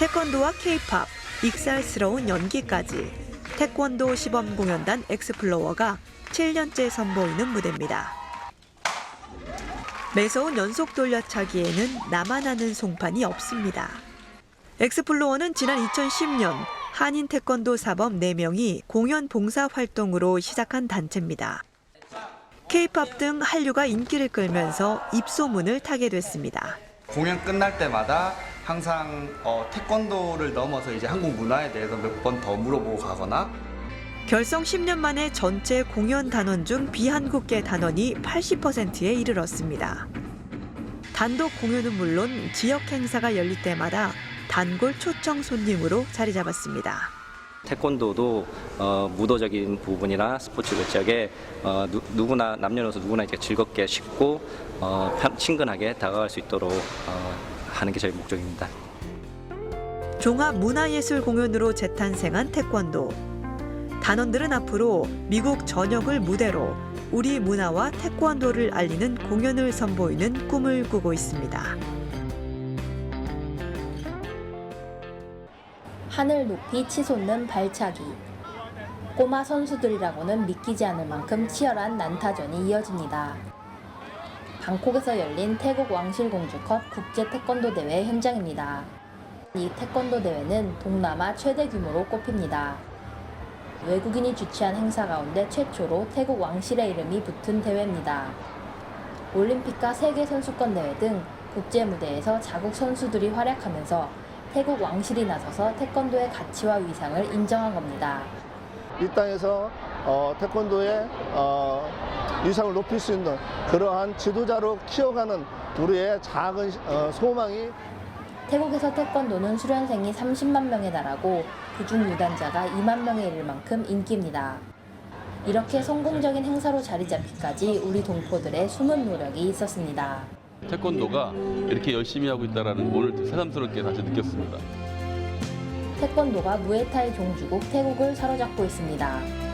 태권도와 케이팝, 익살스러운 연기까지 태권도 시범 공연단 엑스플로어가 7년째 선보이는 무대입니다. 매서운 연속 돌려차기에는 나만 아는 송판이 없습니다. 엑스플로어는 지난 2010년 한인 태권도 사범 4명이 공연 봉사 활동으로 시작한 단체입니다. 케이팝 등 한류가 인기를 끌면서 입소문을 타게 됐습니다. 공연 끝날 때마다 항상 어, 태권도를 넘어서 이제 한국 문화에 대해서 몇 번 더 물어보고 가거나 결성 10년 만에 전체 공연 단원 중 비한국계 단원이 80%에 이르렀습니다. 단독 공연은 물론 지역 행사가 열릴 때마다 단골 초청 손님으로 자리 잡았습니다. 태권도도 어, 무도적인 부분이나 스포츠 외적에 어, 누, 누구나 남녀노소 누구나 이제 즐겁게 쉽고 어, 편- 친근하게 다가갈 수 있도록 어, 하는 게 저희 목적입니다. 종합 문화예술 공연으로 재탄생한 태권도. 단원들은 앞으로 미국 전역을 무대로 우리 문화와 태권도를 알리는 공연을 선보이는 꿈을 꾸고 있습니다. 하늘 높이 치솟는 발차기. 꼬마 선수들이라고는 믿기지 않을 만큼 치열한 난타전이 이어집니다. 방콕에서 열린 태국 왕실공주컵 국제 태권도 대회 현장입니다. 이 태권도 대회는 동남아 최대 규모로 꼽힙니다. 외국인이 주최한 행사 가운데 최초로 태국 왕실의 이름이 붙은 대회입니다. 올림픽과 세계 선수권 대회 등 국제 무대에서 자국 선수들이 활약하면서 태국 왕실이 나서서 태권도의 가치와 위상을 인정한 겁니다. 이 땅에서 어, 태권도의 어, 위상을 높일 수 있는 그러한 지도자로 키워가는 우리의 작은 어, 소망이 태국에서 태권도는 수련생이 30만 명에 달하고 그중 유단자가 2만 명에 이를 만큼 인기입니다. 이렇게 성공적인 행사로 자리 잡기까지 우리 동포들의 숨은 노력이 있었습니다. 태권도가 이렇게 열심히 하고 있다는 걸 오늘 새삼스럽게 다시 느꼈습니다. 태권도가 무에타이 종주국 태국을 사로잡고 있습니다.